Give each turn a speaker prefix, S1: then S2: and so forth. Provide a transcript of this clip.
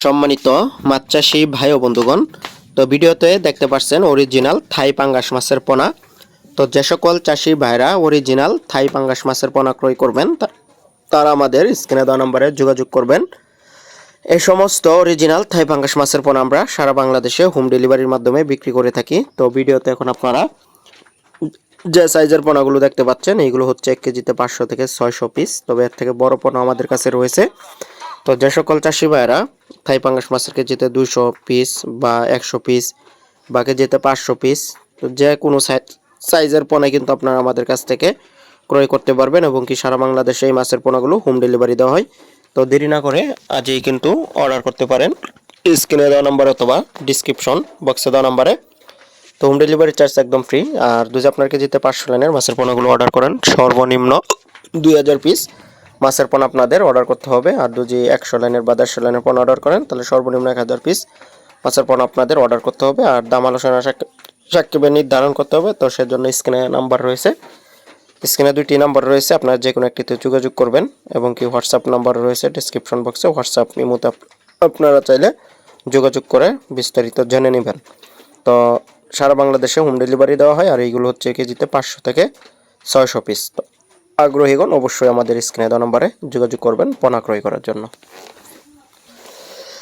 S1: সম্মানিত মাছ চাষি ভাই ও বন্ধুগণ, তো ভিডিওতে দেখতে পাচ্ছেন অরিজিনাল থাই পাঙ্গাস মাছের পোনা। তো যে সকল চাষি ভাইরা অরিজিনাল থাই পাঙ্গাস মাছের পোনা ক্রয় করবেন তারা আমাদের স্ক্রিনে দেওয়া নম্বরে যোগাযোগ করবেন। এই সমস্ত অরিজিনাল থাই পাঙ্গাস মাছের পোনা আমরা সারা বাংলাদেশে হোম ডেলিভারির মাধ্যমে বিক্রি করে থাকি। তো ভিডিওতে এখন আপনারা যে সাইজের পোনাগুলো দেখতে পাচ্ছেন, এইগুলো হচ্ছে এক কেজিতে পাঁচশো থেকে ছয়শো পিস তবে এর থেকে বড় পোনা আমাদের কাছে রয়েছে। তো যে সকল চাষি ভাইরা থাই পাঙ্গাস মাছের কেজিতে দুইশো পিস বা একশো পিস বা কেজিতে পাঁচশো পিস তো যে কোনো সাইজের পোনা কিন্তু আপনারা আমাদের কাছ থেকে ক্রয় করতে পারবেন এবং কি সারা বাংলাদেশে এই মাছের পোনাগুলো হোম ডেলিভারি দেওয়া হয়। তো দেরি না করে আজই কিন্তু অর্ডার করতে পারেন। স্ক্রিনে দেওয়া নাম্বার অথবা ডিসক্রিপশন বক্সে দেওয়া নাম্বারে তো হোম ডেলিভারি চার্জ একদম ফ্রি আর যদি আপনার কেজিতে পাঁচশো লাইনের মাছের পোনাগুলো অর্ডার করেন, সর্বনিম্ন দুই হাজার পিস মাছের পোনা আপনাদের অর্ডার করতে হবে। আর যদি একশো লাইনের বা দেড়শো লাইনের পোনা অর্ডার করেন, তাহলে সর্বনিম্ন এক হাজার পিস মাছের পোনা আপনাদের অর্ডার করতে হবে। আর দাম আলোচনা সাক- সাকিবে নির্ধারণ করতে হবে। তো সেজন্য স্ক্রিনে নাম্বার রয়েছে। স্ক্রিনে দুইটি নাম্বার রয়েছে। আপনারা যে কোনো একটিতে যোগাযোগ করবেন এবং কি হোয়াটসঅ্যাপ নাম্বার রয়েছে ডিসক্রিপশন বক্সে হোয়াটসঅ্যাপ ইমোতে আপ- আপনারা চাইলে যোগাযোগ করে বিস্তারিত জেনে নেবেন। তো সারা বাংলাদেশে হোম ডেলিভারি দেওয়া হয়। আর এইগুলো হচ্ছে কেজিতে পাঁচশো থেকে ছয়শো পিস আগ্রহীগণ অবশ্যই আমাদের স্ক্রিনে দেওয়া নম্বরে যোগাযোগ করবেন পোনা ক্রয় করার জন্য।